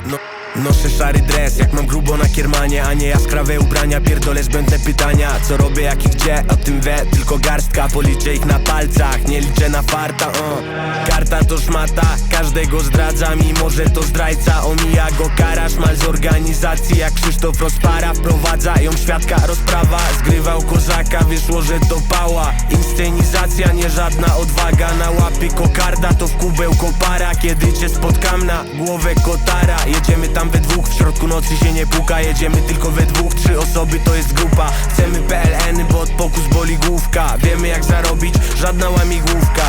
no, no. Noszę szary dres, jak mam grubo na kiermanie A nie jaskrawe ubrania, pierdolę zbędne pytania Co robię, jak i gdzie, o tym wie Tylko garstka, policzę ich na palcach Nie liczę na farta, uh. Karta to szmata, każdego zdradza Mimo, że to zdrajca, omija go kara Szmal z organizacji, jak Krzysztof Rozpara. Wprowadza ją świadka, rozprawa Zgrywał kozaka, wyszło, że to pała. Inscenizacja, nie żadna odwaga. Na łapie kokarda, to w kubełko para. Kiedy cię spotkam na głowę kotara Jedziemy tam we dwóch, w środku nocy się nie puka Jedziemy tylko we dwóch, trzy osoby to jest grupa. Chcemy PLN, bo od pokus boli główka. Wiemy jak zarobić, żadna łamigłówka.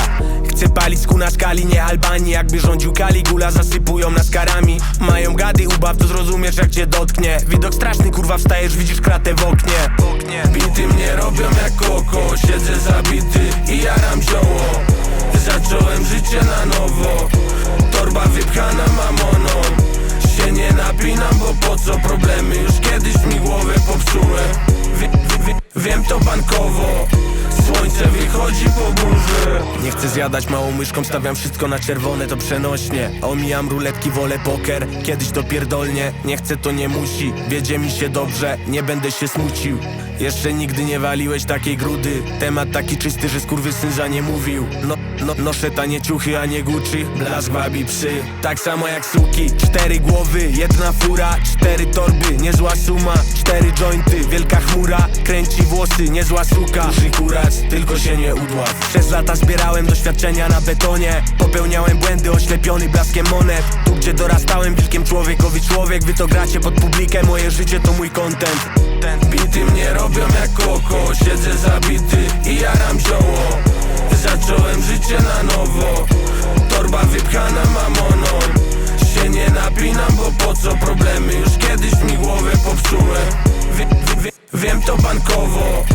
Chcę palić ku na skali, nie Albanii. Jakby rządził Kaligula, zasypują nas karami. Mają gady, ubaw, to zrozumiesz jak cię dotknie. Widok straszny, kurwa, wstajesz, widzisz kratę w oknie. Bity mnie robią jak koko Siedzę zabity wie, wie, wie, Wiem to bankowo. Słońce wychodzi po burzy Nie chcę zjadać małą myszką, stawiam wszystko na czerwone, to przenośnie. Omijam ruletki, wolę poker, kiedyś to pierdolnie. Nie chcę, to nie musi, wiedzie mi się dobrze, nie będę się smucił. Jeszcze nigdy nie waliłeś takiej grudy. Temat taki czysty, że skurwysyn za nie mówił. No, no, noszę tanie ciuchy, a nie Gucci Blask wabi psy, tak samo jak suki. Cztery głowy, jedna fura Cztery torby, niezła suma jointy, wielka chmura Kręci włosy, niezła suka Duży kurac, tylko się nie udław. Przez lata zbierałem doświadczenia na betonie Popełniałem błędy, oślepiony blaskiem monet. Tu gdzie dorastałem, wilkiem człowiekowi człowiek Wy to gracie pod publikę, moje życie to mój content. Ten bity mnie robią jak koko Siedzę zabity i jaram zioło. Zacząłem życie na nowo Torba wypchana mamono. Się nie napinam, bo po co? Problemy Już kiedyś mi głowę popsułem wiem, to bankowo.